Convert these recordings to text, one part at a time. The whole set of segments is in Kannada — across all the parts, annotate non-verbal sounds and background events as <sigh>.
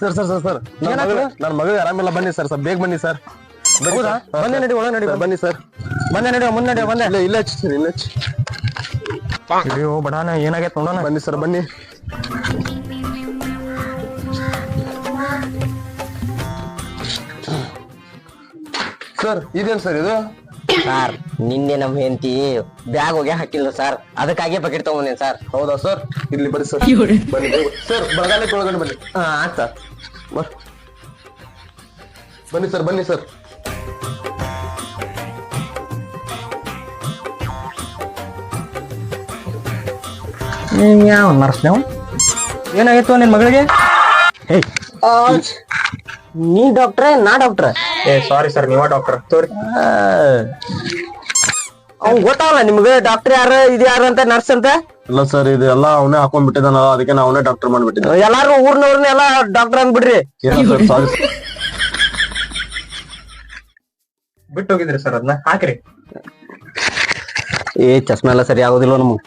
Sir sir sir sir? ನನ್ನ ಮಗಳಿಗೆ ಆರಾಮಿಲ್ಲ ಬನ್ನಿ ಸರ್ ಸರ್ ಬೇಗ ಬನ್ನಿ ಸರ್. ಹೌದಾ? ಬನ್ನಿ ನಡಿ, ಒಳಗೆ ನಡಿ, ಬನ್ನಿ ಸರ್. ಬಂದೆ ನಡಿ ಮುಂದೆ ನಡಿ ಬಂದೆ. ಇಲ್ಲ ಇಲ್ಲ ಸರ್ ಇಲ್ಲ ಅಯ್ಯೋ ಬಡಾನ ಏನಾಗೈತೆ ನೋಡೋಣ? ಬನ್ನಿ ಸರ್ ಬನ್ನಿ. ಸರ್ ಇದೇನ್ ಸರ್ ಇದು? ಸರ್ ನಿನ್ನೆ ನಮ್ ಹೆಂಡತಿ ಬ್ಯಾಗ್ ಹೋಗಿ ಹಾಕಿಲ್ಲ ಸರ್. ಅದಕ್ಕಾಗಿ ಬಕೆಟ್ ತಗೊಂಡೆ ಸರ್? ಹೌದಾ ಸರ್? ಇಲ್ಲಿ ಬರ್ರಿ ಸರ್. ಬನ್ನಿ. ಸರ್ ಬಳಗಾಲಕ್ಕೆ ಒಳಗಡೆ ಬನ್ನಿ. ಹಾ ಸರ್. ಬರ್ ಬನ್ನಿ ಸರ್ ಬನ್ನಿ ಸರ್. ನೀವ್ ಯಾವ ನರ್ಸ್ ನೀವು? ಏನಾಗಿತ್ತು ನಿನ್ ಮಗಳಿಗೆ? ಹೇ ನೀ ಡಾಕ್ಟ್ರೆ ನಾ ಡಾಕ್ಟ್ರ ಏ? ಸಾರಿ ಸರ್ ನೀವ ಡಾಕ್ಟರ್ ತೋರಿ. ಅವ್ನ್ ಗೊತ್ತಾವಲ್ಲ ನಿಮ್ಗೆ ಡಾಕ್ಟರ್ ಯಾರು ಇದು ಯಾರು ಅಂತ ನರ್ಸ್ ಅಂತ? ಇಲ್ಲ ಸರ್ ಇದೆಲ್ಲ ಎಲ್ಲ ಅವನೇ ಹಾಕೊಂಡ್ ಬಿಟ್ಟಿದ್ದಾನ ಅದಕ್ಕೆ ನಾ ಅವನೇ ಡಾಕ್ಟರ್ ಮಾಡ್ಬಿಟ್ಟಿದ್ದೆ ಎಲ್ಲಾರು ಊರ್ನವ್ರನ್ನ ಎಲ್ಲ ಡಾಕ್ಟರ್ ಅಂದ್ಬಿಡ್ರಿ ಸಾರಿ ಬಿಟ್ಟು ಹೋಗಿದ್ರಿ ಸರ್ ಅದನ್ನ ಹಾಕ್ರಿ. ಏ ಚಸ್ಮಾ ಎಲ್ಲ ಸರಿ ಆಗೋದಿಲ್ಲ ನಮಗ್.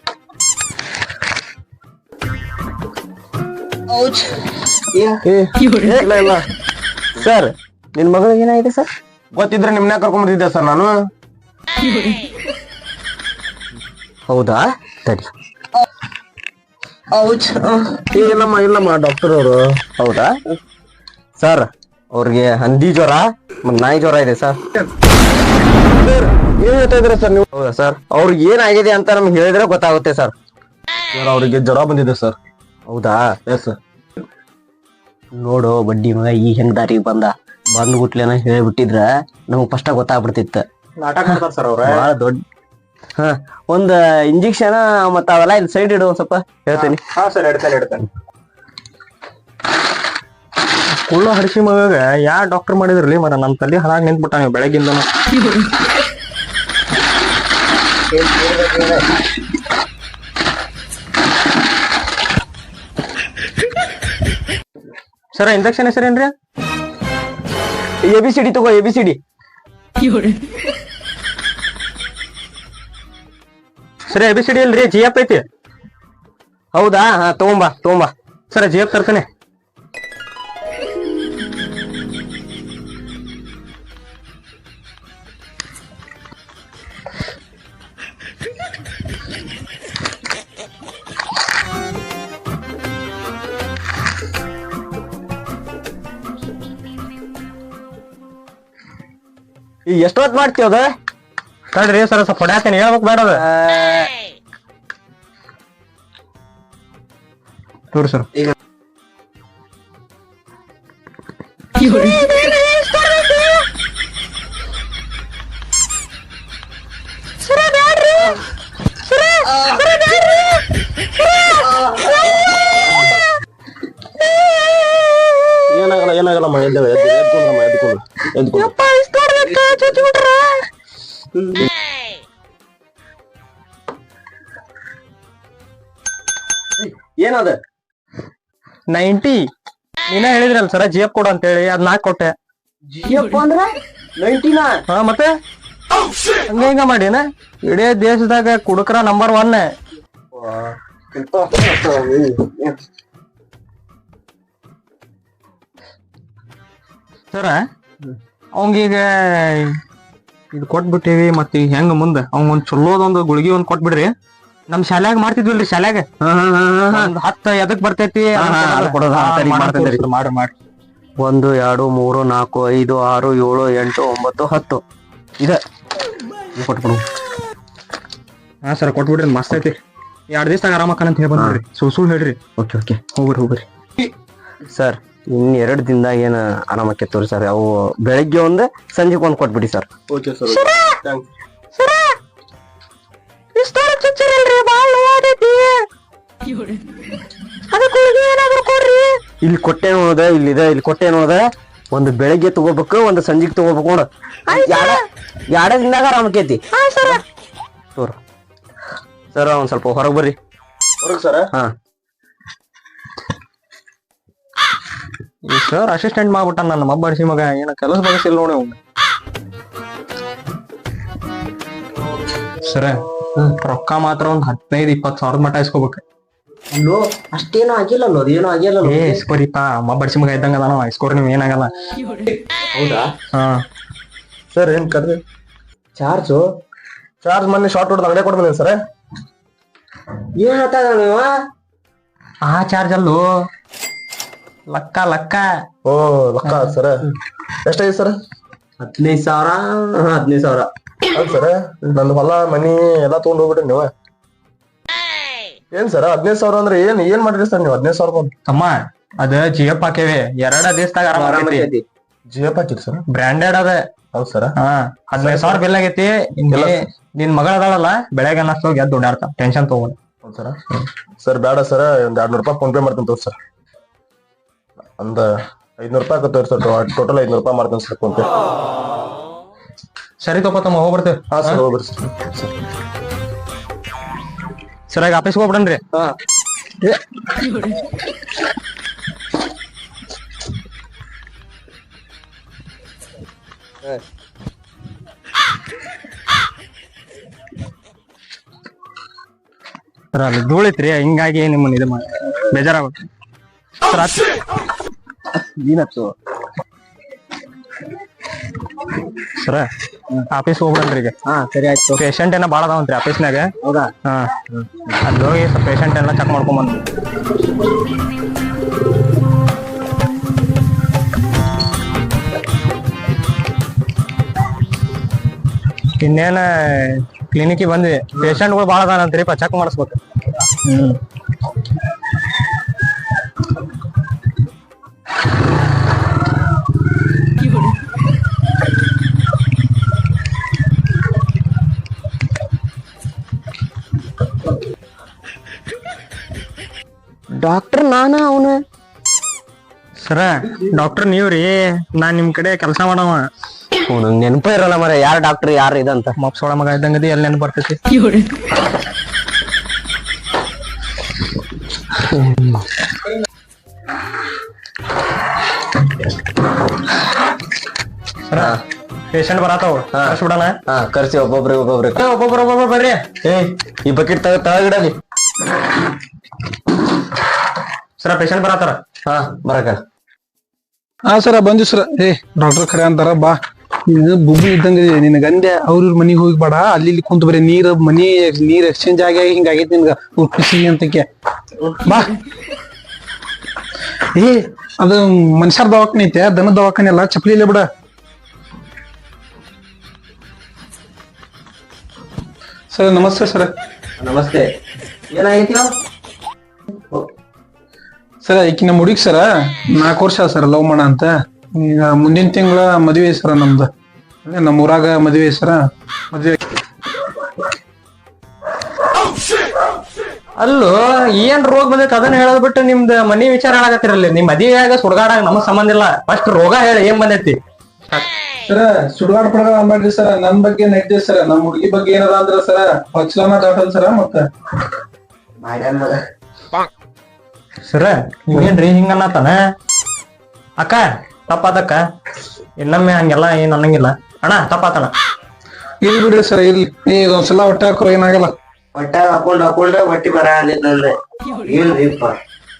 ಇಲ್ಲ ಇಲ್ಲ. ಸರ್ ನಿನ್ ಮಗಳಿಗೆ ಏನಾಗಿದೆ ಸರ್ ಗೊತ್ತಿದ್ರೆ ನಿಮ್ನ ಕರ್ಕೊಂಡ್ ಬಂದಿದ್ದೆ ಸರ್ ನಾನು? ಹೌದಾ? ಸರಿ. ಏ, ಇಲ್ಲಮ್ಮ ಇಲ್ಲಮ್ಮ ಡಾಕ್ಟರ್ ಅವರು. ಹೌದಾ? ಸರ್ ಅವ್ರಿಗೆ ಹಂದಿ ಜ್ವರ ನಾಯಿ ಜ್ವರ ಇದೆ ಸರ್ ಏನ್ ಹೇಳ್ತಾ ಸರ್ ನೀವು? ಹೌದಾ ಸರ್ ಅವ್ರಿಗೆ ಏನಾಗಿದೆ ಅಂತ ನಮ್ಗೆ ಹೇಳಿದ್ರೆ ಗೊತ್ತಾಗುತ್ತೆ ಸರ್ ಅವ್ರಿಗೆ ಅವರಿಗೆ ಜ್ವರ ಬಂದಿದೆ ಸರ್ ಹೌದಾ? ಎಸ್ ಸರ್ ನೋಡು ಬಡ್ಡಿ ಮಗ ಈ ಹೆಂಗ್ ದಾರಿ ಬಂದ? ಬಂದ್ ಗುಟ್ಲೇನ ಹೇಳ್ಬಿಟ್ಟಿದ್ರ ನಮಗ್ ಫಸ್ಟ್ ಗೊತ್ತಾಗ್ಬಿಡ್ತಿತ್ತ. ನಾಟಕ ಮಾಡ್ತಾರ ಸರ್ ಅವ್ರ. ಬಹಳ ದೊಡ್ಡ ಹ ಒಂದ್ ಇಂಜೆಕ್ಷನ್ ಮತ್ತ ಅವೆಲ್ಲ ಇಲ್ಲಿ ಸೈಡ್ ಇಡು ಒಂದ್ ಸ್ವಲ್ಪ ಹೇಳ್ತೀನಿ. ಹಾ ಸರ್ ಕುಳ್ಳು ಹಡಿಸಿ ಮಗ ಯಾ ಡಾಕ್ಟರ್ ಮಾಡಿದ್ರಲ್ಲಿ? ಮರ ನಮ್ ತಲೆ ಹಾಗೆ ನಿಂತ್ಬಿಟ್ಟ ನೀವು ಬೆಳಗ್ಗಿಂದನು. ಸರ ಇಂಜೆಕ್ಷನ್ ಹೆಸರೇನ್ರಿ ಎ ಬಿ ಸಿ ಡಿ ತಗೋ ಎ ಬಿ ಸಿ ಡಿ ಸರಿ ಎ ಬಿ ಸಿ ಡಿ ಅಲ್ರಿ ಜಿ ಎಫ್ ಐತಿ. ಹೌದಾ? ಹಾ ತಗೊಂಬಾ ತಗೊಂಬಾ. ಸರ ಜಿ ಎಫ್ ತರ್ತಾನೆ. ಈಗ ಎಷ್ಟೊತ್ ಮಾಡ್ತೀವಿ ಅದ? ತಡ್ರಿ ಸರ್ ಸ್ವಲ್ಪ ಹೊಡ್ಯಾತೇನೆ ಹೇಳ್ಬೇಕು ಬೇಡ ಅದ. ತೋರಿ ಸರ್. ಏನಾಗಲ್ಲ ಏನಾಗಲ್ಲಮ್ಮ ಎದ್ದೇಳು ಎದ್ದು ಎದ್ಕೊಂಡ್ರಮ್ಮ ಎದ್ಕೊಂಡು ಎದ್ಕೊಂಡು ಏನದ? ನೈಂಟಿ. ನೀನ ಹೇಳಿದ್ರಲ್ಲ ಸರ ಜಿ ಎಫ್ ಅಂತ ಹೇಳಿ ಅದ್ ನಾ ಕೊಟ್ಟೆ. ನೈಂಟಿನಾ? ಹಾ ಮತ್ತೆ? ಹಂಗ ಹಿಂಗ ಮಾಡಿನ ಇಡೀ ದೇಶದಾಗ ಕುಡುಕರ ನಂಬರ್ ಒನ್ ಸರ ಅವಂಗೀಗ ಇದು ಕೊಟ್ಬಿಟ್ಟಿವಿ ಮತ್ತ ಈಗ ಹೆಂಗ ಮುಂದ? ಅವಂಗ ಒಂದ್ ಚಲೋದೊಂದು ಗುಳಿಗಿ ಒಂದ್ ಕೊಟ್ಬಿಡ್ರಿ. ನಮ್ ಶಾಲ್ಯಾಗ ಮಾಡ್ತಿದ್ವಿಲ್ರಿ ಶಾಲ್ಯಾಗ. ಒಂದ್ ಹತ್ತ ಎದಕ್ ಬರ್ತೈತಿ? ಒಂದು ಎರಡು ಮೂರು ನಾಲ್ಕು ಐದು ಆರು ಏಳು ಎಂಟು ಒಂಬತ್ತು ಹತ್ತು. ಇದ. ಕೊಟ್ಬಿಡು. ಹಾ ಸರ್ ಕೊಟ್ಬಿಡ್ರಿ ಮಸ್ತ್ ಐತಿ. ಎರಡ್ ದಿವಸದಾಗ ಆರಾಮ ಅಂತ ಹೇಳಿ ಬಂದ್ರಿ ಸುಳ್ ಸುಳ್ ಹೇಳ್ರಿ. Okay okay. ಹೋಗ್ರಿ ಹೋಗ್ರಿ. ಸರ್ ಇನ್ ಎರಡು ದಿನದಾಗ ಏನ ಆರಾಮಕ್ಕೆ ತೋರಿ ಸರ್ ಅವು ಬೆಳಗ್ಗೆ ಒಂದು ಸಂಜೆಗೆ ಒಂದ್ ಕೊಟ್ಬಿಡಿ ಸರ್. ಓಕೆ ಸರ್ ಇಲ್ಲಿ ಕೊಟ್ಟೆ ನೋಡ ಇಲ್ಲಿದೆ ಇಲ್ಲಿ ಕೊಟ್ಟೆ ನೋಡ. ಒಂದು ಬೆಳಗ್ಗೆ ತಗೋಬೇಕು ಒಂದು ಸಂಜೆಗೆ ತಗೋಬೇಕು ನೋಡ. ಎರಡ ದಿನದಾಗ ಆರಾಮಕ್ಕೈತಿ? ತೋರ. ಸರ್ ಒಂದ್ ಸ್ವಲ್ಪ ಹೊರಗೆ ಬರ್ರಿ. ಹೊರಗೆ ಸರ್? ಹಾ. ಈ ಸರ್ ಅಸಿಸ್ಟೆಂಟ್ ಮಾಡ್ಬಿಟ್ಟ ನನ್ನ ಮಬ್ಬಡಿಸಿ ಮಗ ಏನ ಕೆಲಸ ಬಗಸಿಲ್ಲ ನೋಡಿ ಅವ್ನು. ಸರ ರೊಕ್ಕ ಮಾತ್ರ ಒಂದ್ ಹದಿನೈದು ಇಪ್ಪತ್ತು ಸಾವಿರದ ಮಟ್ಟ ಇಸ್ಕೋಬೇಕು. ಅಲ್ಲೋ ಅಷ್ಟೇನು ಆಗಿಲ್ಲಲ್ಲೋ ಅದೇನು ಆಗಿಲ್ಲ ಏ ಅಮ್ಮ ಬಡ್ಸಿ ಮಗ ಇದ್ದಂಗ ಅದಾನ ಸ್ಕೋರ್ ನೀವ್ ಏನಾಗಲ್ಲ. ಹೌದಾ? ಹಾ. ಸರ್ ಏನ್ ಕರ್ದೆ? ಚಾರ್ಜು ಚಾರ್ಜ್ ಮೊನ್ನೆ ಶಾರ್ಟ್ ಹೊಡೆದು ಅಂಗಡಿ ಕೊಡ್ತೀನಿ ಸರ್ ಏನ್ ಹೇಳ್ತಾ ನೀವ? ಆ ಚಾರ್ಜ್ ಅಲ್ಲೂ. ಲಕ್ಕ ಲಕ್ಕ. ಓ ಲಕ್ಕ ಸರ್. ಎಷ್ಟಾಗಿದೆ ಸರ್? ಹದಿನೈದು ಸಾವಿರ ಹದಿನೈದು ಸಾವಿರ. ಅದ್ ಸರ್. ನಂದು ಹೊಲ ಮನಿ ಎಲ್ಲಾ ತಗೊಂಡ್ ಹೋಗ್ಬಿಟ್ರಿ ನೀವು. ಏನ್ ಸರ್ ಹದಿನೈದು ಸಾವಿರ ಅಂದ್ರೆ ಏನ್ ಏನ್ ಮಾಡಿರಿ ಸರ್ ನೀವು ಹದಿನೈದು ಸಾವಿರ ರೂಪಾಯಿ ತಮ್ಮ ಅದ ಜಿ ಎಫ್ ಹಾಕೇವಿ ಎರಡ ದೇಶದಾಗ ಆರಾಮ್. ಜಿ ಎಫ್ ಹಾಕಿರಿ ಸರ್? ಬ್ರಾಂಡೆಡ್ ಅದ. ಹೌದ್ ಸರ್. ಹಾ ಹದಿನೈದು ಸಾವಿರ ಬಿಲ್ ಆಗೈತಿ. ನಿನ್ ಮಗಳ ಅದಾಳಲ್ಲ ಬೆಳಗ್ಗೆ ಅನ್ನಷ್ಟು ಗೆದ್ದು ದುಡ್ಡಾಡ್ತ ಟೆನ್ಷನ್ ತಗೋಣ ಹೌದ್ ಸರ್. ಸರ್ ಬೇಡ ಸರ್ ಒಂದ್ ಎರಡ್ ನೂರು ರೂಪಾಯಿ ಫೋನ್ ಪೇ ಮಾಡ್ತೀನಿ ತೋರ್ ಸರ್. ಒಂದ್ ಐದ್ನೂರು ರೂಪಾಯಿ ಆಗುತ್ತೆ ಸರ್ ಟೋಟಲ್ ಐದ್ನೂರು ರೂಪಾಯಿ ಮಾಡ್ತೇನೆ ಸರ್ ಕುಂತೆ ಸರಿ ತಪ್ಪ ತಮ್ಮ ಹೋಗ್ಬಿಡ್ತೇವೆ ಹಾ ಸರ್ ಹೋಗ್ರಿ ಸರ್. ಸರಿಯಾಗಿ ಆಫೀಸ್ಗೆ ಹೋಗ್ಬಿಡನ್ರಿ ಹಾ. ಸರ್ ಅಲ್ಲಿ ಧೂಳಿತ್ರಿ ಹಿಂಗಾಗಿ ನಿಮ್ಮನ್ನ ಇದು ಮಾಡಿ ಬೇಜಾರಾಗುತ್ತೆ. ಸರ್ ಏನತ್ತು ಸರ ಆಫೀಸ್ ಹೋಗ್ಬಿಡನ್ರಿ ಈಗ. ಹಾ ಸರಿ ಆಯ್ತು. ಪೇಷಂಟ್ ಏನ ಬಾಳ ಅದಾವಂತ್ರಿ ಆಫೀಸ್ನಾಗ ಹೌದಾ? ಹಾ ಅಲ್ಲಿ ಹೋಗಿ ಸ್ವಲ್ಪ ಪೇಷಂಟ್ ಎಲ್ಲ ಚೆಕ್ ಮಾಡ್ಕೊಂಬಂದು. ಇನ್ನೇನ ಕ್ಲಿನಿಕ್ ಬಂದ್ವಿ. ಪೇಷಂಟ್ಗಳು ಭಾಳ ಅದಾನಂತ್ರಿಪ್ಪ ಚೆಕ್ ಮಾಡಿಸ್ಬೇಕು. ಹ್ಮ್. ಡಾಕ್ಟರ್ ನಾನ ಅವನು. ಸರ ಡಾಕ್ಟರ್ ನೀವ್ರಿ ನಾನ್ ನಿಮ್ ಕಡೆ ಕೆಲಸ ಮಾಡವ. ನಂಗೆ ನೆನಪ ಇರಲ್ಲ ಮರ ಯಾರ್ ಡಾಕ್ಟರ್ ಯಾರು ಇದಂತ. ಮಪ್ಸೋಳ ಮಗ ಇದ್ದಂಗದಿ ಎಲ್ಲಿ ನೆನಪು ಬರ್ತೈತಿ? ಸರ ಪೇಷಂಟ್ ಬರತಾವ ಬಿಡಣ ಹಾ ಕರ್ಸಿ ಒಬ್ಬೊಬ್ರಿ ಒಬ್ಬೊಬ್ರಿ ಒಬ್ಬೊಬ್ರು ಒಬ್ಬೊಬ್ರು ಬರ್ರಿ. ಏ ಈ ಬಕೆಟ್ ತಗ ತಳಗಿಡಲಿ ಸರ ಪೇಷಂಟ್ ಬರತ್ತಾರ? ಹಾ ಬರಕ ಹಾ ಸರ ಬಂದಿ ಸರ ಏ ಡಾಕ್ಟರ್ ಖರೆ ಅಂತಾರ ಬಾ. ಇದು ಬುಬ್ಬಿ ಇದ್ದಂಗ ನಿನ್ ಗಂದೆ ಅವ್ರ ಇವ್ರ ಮನಿಗ್ ಹೋಗ್ಬೇಡ. ಅಲ್ಲಿ ಇಲ್ಲಿ ಕುಂತ ಬರೀ ನೀರ್ ಮನಿ ನೀರ್ ಎಕ್ಸ್ಚೇಂಜ್ ಆಗಿ ಆಗಿ ಹಿಂಗಾಗೈತಿ ನಿನ್ಗ. ಖುಷಿ ಅಂತಕ್ಕೆ ಬಾ. ಏ ಅದು ಮನುಷ್ಯರ ದವಾಖಾನೆ ಐತೆ ದನ ದವಾಖಾನೆ ಅಲ್ಲ ಚಪ್ಪಲಿ ಇಲ್ಲ ಬಿಡ. ಸರ್ ನಮಸ್ತೆ ಸರ್ ನಮಸ್ತೆ. ಏನಾಗೈತಿ ಸರ ಈಕಿ ನಮ್ಮ ಹುಡುಗಿ ಸರ ನಾಲ್ಕು ವರ್ಷ ಸರ್ ಲವ್ ಮಾಡ ಅಂತ. ಈಗ ಮುಂದಿನ ತಿಂಗಳ ಮದುವೆ ಸರ ನಮ್ದು. ಅಲ್ಲೇ ನಮ್ಮ ಊರಾಗ ಮದುವೆ ಸರ. ಮದುವೆ ಅಲ್ಲೋ ಏನ್ ರೋಗ ಬಂದೈತೆ ಅದನ್ನ ಹೇಳೋದ್ ಬಿಟ್ಟು ನಿಮ್ದು ಮನಿ ವಿಚಾರ ಹೇಳಾಕತ್ತಿರಲ್ಲ ನಿಮ್ ಮದುವೆಯಾಗ ಸುಡ್ಗಾಡಾಗ ನಮಗ್ ಸಂಬಂಧ ಇಲ್ಲ. ಫಸ್ಟ್ ರೋಗ ಹೇಳಿ ಏನ್ ಬಂದೈತಿ? ಸರ ಸುಡ್ಗಾಡ್ ಪಡಗಾಡ ಮಾಡ್ರಿ ಸರ. ನನ್ ಬಗ್ಗೆ ನೈತೆ ಸರ. ನಮ್ ಹುಡುಗಿ ಬಗ್ಗೆ ಏನದ ಅಂದ್ರ ಸರ ಪಚ್ಚಲನ ದಾಟಲ್ ಸರ ಮತ್ತ. ಸರ ನೀವೇನ್ರಿ ಹಿಂಗ ಅನ್ನತಾನ ಅಕ್ಕ ತಪ್ಪಾದಕ್ಕ ಇನ್ನೊಮ್ಮೆ ಹಂಗೆಲ್ಲ ಏನ್ ಅನ್ನಂಗಿಲ್ಲ. ಅಣ್ಣ ತಪ್ಪಾತಣ ಇಲ್ಲಿ ಬಿಡ್ರಿ ಸರ್ ಇಲ್ಲಿ ಈಗ ಒಂದ್ಸಲ ಹೊಟ್ಟೆ ಹಾಕ್ರ ಏನಾಗಲ್ಲ ಹೊಟ್ಟೆ ಹಾಕೊಂಡ್ ಹಾಕೊಂಡ್ರೆ ಹೊಟ್ಟಿ ಬರ ಅಲ್ಲಿಂದ ಇಲ್ರಿಪ್ಪ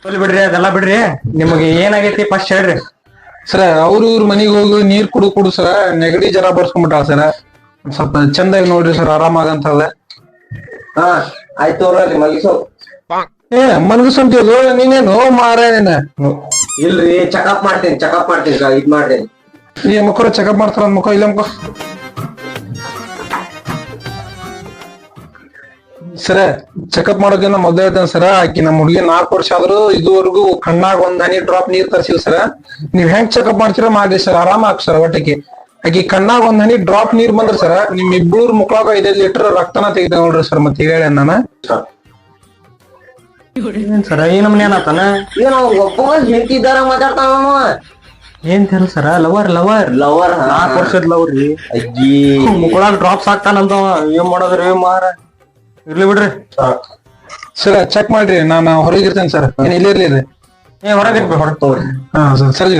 ಹೋಗ್ಲಿ ಬಿಡ್ರಿ ಅದೆಲ್ಲ ಬಿಡ್ರಿ. ನಿಮಗೆ ಏನಾಗೈತಿ ಫಸ್ಟ್ ಹೇಳ್ರಿ. ಸರ ಅವ್ರ ಇವ್ರ ಮನೆಗೆ ಹೋಗಿ ನೀರ್ ಕುಡು ಕುಡು ಸರ ನೆಗಡಿ ಜರ ಬರ್ಸ್ಕೊಂಡ್ಬಿಟ್ಟ ಸರ. ಸ್ವಲ್ಪ ಚಂದಾಗಿ ನೋಡ್ರಿ ಸರ್ ಆರಾಮಾಗಂತಲ್ಲ ಹಾ ಆಯ್ತು ಅವ್ರಲ್ಲಿ ಮಲಗಿಸೋ. ಏ ಮನಗಸಂತಿದ್ರು ನೀನೇನು? ಮಾರ ನೀನ ಇಲ್ರಿ ಚೆಕಪ್ ಮಾಡ್ತೀನಿ ಚೆಕಪ್ ಮಾಡ್ತೀನಿ ಸ- ಇದ್ ಮಾಡ್ತೀನಿ. ನೀ ಮಕ್ಕಳು ಚೆಕಪ್ ಮಾಡ್ತಾರ ಮುಖ ಇಲ್ಲ ಮುಖ. ಸರ ಚೆಕಪ್ ಮಾಡೋದನ್ನ ಮೊದಲೇ ಹೇಳ್ತೇನೆ ಸರ ಆಕಿ ನಮ್ಮ ಹುಡುಗಿ ನಾಲ್ಕು ವರ್ಷ ಆದ್ರೂ ಇದುವರೆಗೂ ಕಣ್ಣಾಗ ಒಂದ್ ಹನಿ ಡ್ರಾಪ್ ನೀರ್ ತರ್ಸಿವ್ ಸರ. ನೀವ್ ಹೆಂಗ್ ಚೆಕಪ್ ಮಾಡ್ತೀರಾ ಮಾಡ್ರಿ ಸರ್ ಆರಾಮ ಹಾಕ್ ಸರ್ ಹೊಟ್ಟೆಗೆ ಆಕಿ ಕಣ್ಣಾಗ ಒಂದ್ ಹನಿ ಡ್ರಾಪ್ ನೀರ್ ಬಂದ್ರ ಸರ್ ನಿಮ್ ಇಬ್ಬರು ಮುಖಾಗ ಐದೈದು ಲೀಟರ್ ರಕ್ತನ ತೆಗಿತ ನೋಡ್ರಿ ಸರ್ ಮತ್ತೆ ಹೇಳಿ ನಾನು. ಸರ ಏನ್ ನಮ್ನೆ ಏನಾತನ ಏನು ಒಬ್ಬ ಹೆಂಡತಿ ಇದ್ದಾರ ಮಾತಾಡ್ತಾನ ಏನ್ ತಿಲ್ ಸರ ಲವರ್ ಲವರ್ ಲವರ್ ನಾಲ್ಕು ವರ್ಷದ ಲವರ್ ರೀ. ಅಜ್ಜಿ. ಮುಕ್ಕಳಾಗ ಡ್ರಾಪ್ಸ್ ಆಗ್ತಾನಂತ ಏನ್ ಮಾಡೋದ್ರಿ ಮಾರ? ಇರ್ಲಿ ಬಿಡ್ರಿ. ಸರ್ ಚೆಕ್ ಮಾಡ್ರಿ ನಾನು ಹೊರಗಿರ್ತೇನೆ ಸರ್ ಏನ್ ಇಲ್ಲೇ ಇರ್ಲಿ. ಏ ಹೊರಗೆ ಹೊರಗೆ ತಗೋರಿ. ಹಾ ಸರ್ ಸರಿ.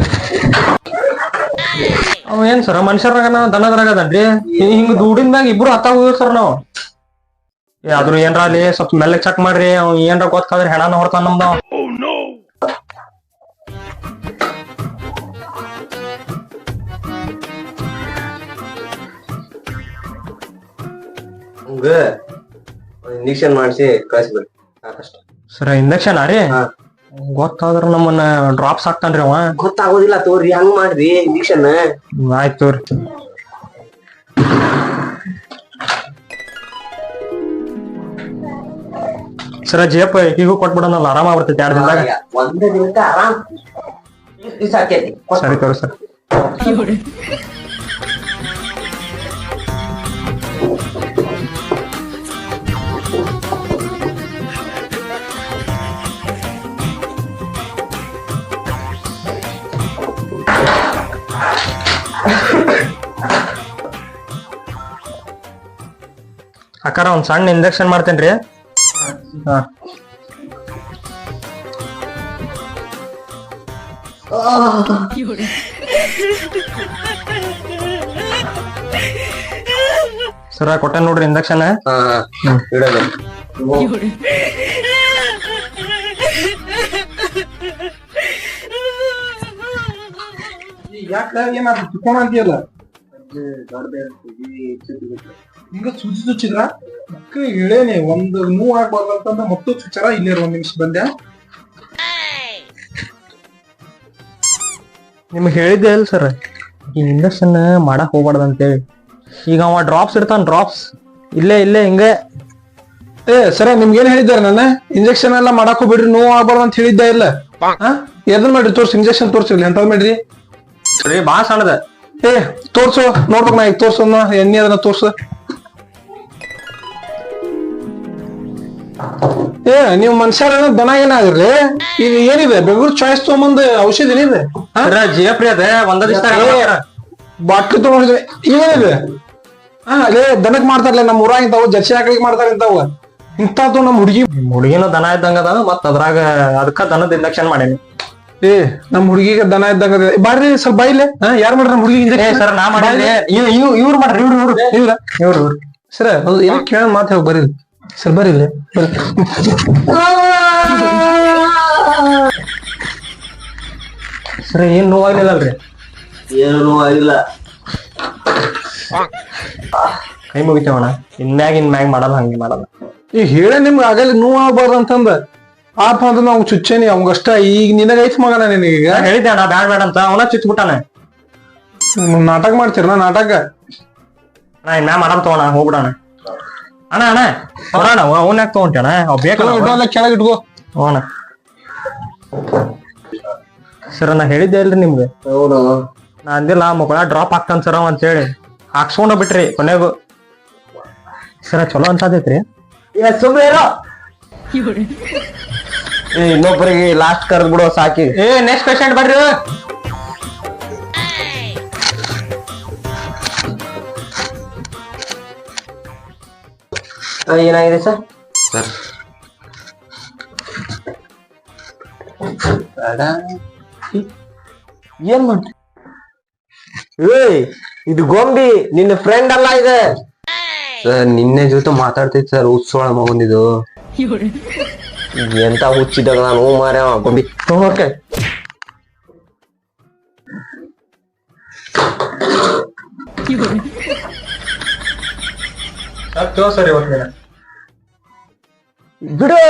ಅವ ಏನ್ ಸರ್? ಮನುಷ್ಯರಾಗ ದನದ್ರಾಗ ಅದನ್ರಿ? ಹಿಂಗ ದುಡಿನ ಮ್ಯಾಗ ಇಬ್ರು ಹತ್ತಾಗ ಹೋಗಿರ್ ಸರ್ ನಾವು. ಏ ಅದ್ರ ಏನ್ರ ಅಲ್ಲಿ ಸ್ವಲ್ಪ ಮೆಲ್ಲಗ್ ಚೆಕ್ ಮಾಡ್ರಿ. ಅವ್ ಏನ್ರ ಗೊತ್ತಾದ್ರೆ ಹೆಣನ ಹೊಡ್ತಾನ ನಮ್ದು ಇಂಜೆಕ್ಷನ್ ಮಾಡಿಸಿ ಕಳಿಸ್ಬೇಕು ಸಾಕಷ್ಟು. ಸರ್ ಇಂಜೆಕ್ಷನ್ ರೀ? ಹಾ. ಗೊತ್ತಾದ್ರ ನಮ್ಮನ್ನ ಡ್ರಾಪ್ಸ್ ಹಾಕ್ತಾನ್ರಿ ಅವ. ಗೊತ್ತಾಗೋದಿಲ್ಲ ತೋರಿ ಹಂಗ್ ಮಾಡ್ರಿ ಇಂಜೆಕ್ಷನ್ ಆಯ್ತು ತೋರಿ ಸರ ಜೇಪ ಈಗೂ ಕೊಟ್ಬಿಡೋಣಲ್ಲ ಆರಾಮ ಬರ್ತೈತಿ ಎರಡು ದಿನದಾಗ. ಒಂದೇ ದಿನಕ್ಕೆ ಆರಾಮ್. ಸರಿ ತೋರಿ ಸರ್. ಅಕ್ಕಾರ ಒಂದ್ ಸಣ್ಣ ಇಂಜೆಕ್ಷನ್ ಮಾಡ್ತೇನ್ರಿ. ಹಾ. ಸರ ಕೊಟ್ಟೆ ನೋಡ್ರಿ ಇಂಜೆಕ್ಷನ್ ಇಡೋದು. ಯಾಕ ಏನಾದ್ರು ಚಿಕ್ಕೋಣ ಅಂತೀಯಲ್ಲ? ಹಿಂಗ ಚುಚ್ಚಿ ಚುಚ್ಚಿದ್ರ ಮಕ್ಕಳಿಗೆ ಹೇಳೇನೆ ಒಂದ್ ನೋವು ಆಗ್ಬಾರ್ದು ಅಂತಂದ ಮತ್ತೂ ಚುಚ್ಚರ ಇಲ್ಲೇ ಒಂದ್ ನಿಮಿಷ ಬಂದೆ ನಿಮ್ಗೆ ಹೇಳಿದ್ದೆ ಅಲ್ ಸರ್ ಈ ಇಂಜೆಕ್ಷನ್ ಮಾಡಕ್ ಹೋಗ್ಬಾರ್ದು ಅಂತೇಳಿ ಈಗ ಅವ ಡ್ರಾಪ್ಸ್ ಇರ್ತಾನ ಡ್ರಾಪ್ಸ್ ಇಲ್ಲೇ ಇಲ್ಲೇ ಹಿಂಗೆ. ಏ ಸರ ನಿಮ್ಗೆ ಏನ್ ಹೇಳಿದ್ದಾರೆ ನಾನು? ಇಂಜೆಕ್ಷನ್ ಎಲ್ಲ ಮಾಡಕ್ ಬಿಡ್ರಿ ನೋವು ಆಗ್ಬಾರ್ದು ಅಂತ ಹೇಳಿದ್ದೆ ಇಲ್ಲ ಹಾ ಎದನ್ ಮಾಡ್ರಿ ತೋರ್ಸಿ ಇಂಜೆಕ್ಷನ್ ತೋರ್ಸಿರ್ಲಿ ಎಂತ ಮಾಡ್ರಿ? ಸರಿ ಬಾ ಸಣ್ಣದ ಏ ತೋರ್ಸು ನೋಡ್ಬೇಕು ನಾ ಈಗ ತೋರ್ಸು ಅದ್ನ, ಎಣ್ಣೆ ಅದನ್ನ ತೋರ್ಸು. ಏ ನೀವು ಮನುಷ್ಯರ ದನ ಏನಾಗಿರ್ಲಿ? ಈಗ ಏನಿದೆ? ಬೆಂಗಳೂರು ಚಾಯ್ಸ್ ತಗೊಂಬಂದ್ ಔಷಧಿ ಏನಿದೆ? ಅದ ಒಂದ ದಿವಸ ಬಾಟ್ಲಿ ತಗೊಂಡಿದ್ರೆ ಏನಿದೆ? ಹಾ ಅದೇ ದನಕ್ ಮಾಡ್ತಾರಲ್ಲ ನಮ್ಮ ಊರಾಗ ಇಂತಾವು ಜರ್ಸಿ ಆಕಳಿಗೆ ಮಾಡ್ತಾರ ಇಂತಾವ ಇಂತ ನಮ್ಮ ಹುಡುಗಿ ಹುಡುಗಿನ ದನ ಇದ್ದಂಗ ಅದ ಮತ್ತ ಅದ್ರಾಗ ಅದಕ್ಕ ದನದ ಇಂಡಕ್ಷನ್ ಮಾಡೇನಿ. ಏ ನಮ್ ಹುಡುಗಿಗೆ ದನ ಇದ್ದಂಗ ಬಾರಿ ಬಾರ್ರಿ ಸ್ವಲ್ಪ ಬಾಯಿಲೆ ಯಾರು ಯಾರ್ ಮಾಡ್ರ ನಮ್ಮ ಹುಡುಗಿ ಸರ್ ನಾ ಮಾಡಿದ್ರಿ ಇವ್ರು ಮಾಡ್ರಿ ಇವ್ರು ಇವ್ರು. ಇವ್ರ ಇವ್ರು ಇವ್ರು. ಸರ ಹೌದು ಏನೋ ಕೇಳ ಮಾತು ಹೇಳಿ ಬರೀ ಸರ್ ಬರೀ ಇಲ್ಲಿ. ಬರ್ರಿ. ಸರ್ ಏನ್ ನೋವಾಗ್ಲಿಲ್ಲಲ್ರಿ ಏನು ಆಗಿಲ್ಲ ಕೈ ಮುಗಿತೇವಣ ಇನ್ಮ್ಯಾಗ ಇನ್ಮ್ಯಾಗ ಮಾಡಲ್ಲ ಹಂಗೆ ಮಾಡಲ್ಲ. ಈಗ ಹೇಳ ನಿಮ್ಗೆ ಆಗಲ್ಲ ನೋವು ಆಗ್ಬಾರ್ದು ಅಂತಂದ. ಆಪ ಅಂದ್ರೆ ನಾವು ಚುಚ್ಚೇನಿ ಅವಂಗಷ್ಟ ಈಗ ನಿನಗ ಐತ್ ಮಗನ ನಿನಗೀಗ? ಈಗ ಹೇಳಿದ್ದೆ ಅಣ್ಣ ಬ್ಯಾಡ ಬೇಡ ಅಂತ. ಅವನ ಚುಚ್ಬಿಟ್ಟಾನ ಬಿಟ್ಟಾನೆ ನಾಟಕ ಮಾಡ್ತೀರ ನಾಟಕ? ನಾ ಇನ್ನ ಮಾಡಲ್ಲ ತಗೋಣ ಹೋಗ್ಬಿಡಣ. ಅಣ್ಣ ಅಣ್ಣ ಹೊರಣ ಅವನ್ ಯಾಕೆ ತಗೊಂಟಣ ಅವ್ ಬೇಕಲ್ಲ ಅವ. ಇಟ್ಕೋ, ಕೆಳಗೆ ಇಟ್ಕೋ. ಅವನ ಸರ್ ನಾ ಹೇಳಿದ್ದೆ ಇಲ್ರಿ ನಿಮ್ಗೆ. ಹೌದು. ನಾ ಅಂದಿಲ್ಲ ಮಕ್ಕಳ ಡ್ರಾಪ್ ಹಾಕ್ತಾನ ಸರ್ ಅವ ಅಂತ ಹೇಳಿ ಹಾಕ್ಸ್ಕೊಂಡ ಬಿಟ್ರಿ ಕೊನೆಗೂ. ಸರ ಚಲೋ ಅನ್ಸಾತೈತ್ರಿ. ಅದೈತ್ರಿ ಸುಮ್ಮನೆ ಇರೋ. ಏ ಇನ್ನೊಬ್ಬರಿಗೆ ಲಾಸ್ಟ್ ಕರೆದ್ ಬಿಡೋ ಸಾಕಿ. ಏ ನೆಕ್ಸ್ಟ್ ಪೇಷಂಟ್ ಬರ್ರಿ. ಆ, ಏನಾಗಿದೆ ಸರ್? ಸರ್. ಏನ್ ಮಾಡ್ರಿ ಏಯ್ ಇದು ಗೊಂಬಿ ನಿನ್ನ ಫ್ರೆಂಡ್ ಅಲ್ಲ ಇದೆ. ಸರ್ ನಿನ್ನೆ ಜೊತೆ ಮಾತಾಡ್ತೈತಿ ಸರ್ ಉತ್ಸವ ಮಗಂದಿದು <laughs> ಎಂತ ಹುಚ್ಚಿದಾಗ ನಾನು ಮಾರ್ಯ ಗೊಂಬಿ ಓಕೆ ಸರಿ ಬಿಡು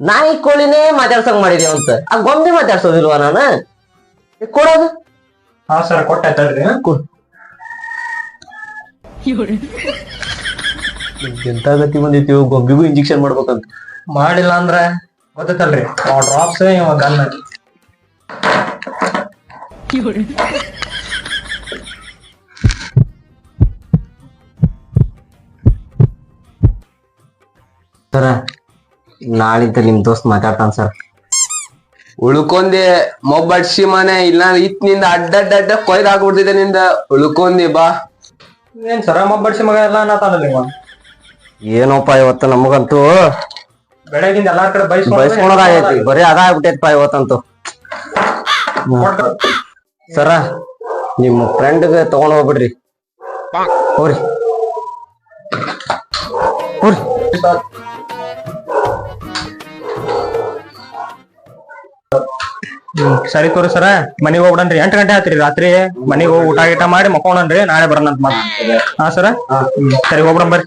ನಾಯಿ ಕೋಳಿನೇ ಮಾತಾಡ್ಸಂಗ್ ಮಾಡಿದ್ಯಾವ ಅಂತ. ಆ ಗೊಂಬೆ ಮಾತಾಡ್ಸೋದಿಲ್ವಾ ನಾನು? ಏ, ಕೊಡೋದು ಹಾ ಸರ್ ಕೊಟ್ಟಾಯ್ತಲ್ರಿ ಎಂತ ಗತಿ ಬಂದಿತ್ತು ಗೊಂಬಿಗೂ ಇಂಜೆಕ್ಷನ್ ಮಾಡ್ಬೇಕಂತ. ಮಾಡಿಲ್ಲ ಅಂದ್ರೆ ಗೊತ್ತಲ್ರಿ ಅವ ಡ್ರಾಪ್ಸ್ ಇವ ಗನ್ ಸರ ನಾಳಿಂದ ನಿಮ್ ದೋಸ್ತ್ ಮಾತಾಡ್ತಾನ ಸರ್. ಉಳ್ಕೊಂಡಿ ಮೊಬ್ಬಡ್ಸಿ ಮನೆ ಇಲ್ಲ ಇತ್ನಿಂದ ಅಡ್ಡಡ್ಡ ಅಡ್ಡ ಕೊಯ್ದ ಹಾಕ್ಬಿಡ್ತಿದ್ದೆ ನಿಂದ. ಉಳ್ಕೊಂದಿ ಬಾ. ಏನ್ ಸರ ಮಬ್ಬಡ್ಸಿ ಮಗ ಎಲ್ಲ ಅನ್ನತಾನಲ್ಲ ಏನೋಪ್ಪ ಇವತ್ತು ನಮಗಂತೂ? ಬೆಳಗಿಂದ ಎಲ್ಲಾ ಕಡೆ ಬಯಸ್ಕೊಳೋದಾಗೈತಿ ಬರೀ ಪಾ ಇವತ್ತಂತೂ. ಸರ ನಿಮ್ಮ ಫ್ರೆಂಡ್ಗೆ ತಗೊಂಡ್ ಹೋಗ್ಬಿಡ್ರಿ. ಹೋಗ್ರಿ. ಹೋರಿ ಸರಿ ತೋರಿ ಸರ. ಮನಿಗ್ ಹೋಗ್ಬಿಡನ್ರಿ. ಎಂಟ್ ಗಂಟೆ ಆತ್ರಿ ರಾತ್ರಿ. ಮನಿಗ್ ಹೋಗಿ ಊಟ ಗೀಟ ಮಾಡಿ ಮಕ್ಕೊಂಡ್ರಿ ನಾಳೆ ಬರೋಣ ಅಂತ ಮತ್ತೆ ಹಾ ಸರ? ಸರಿ ಹೋಗ್ಬಿಡನ್ ಬರ್ರಿ.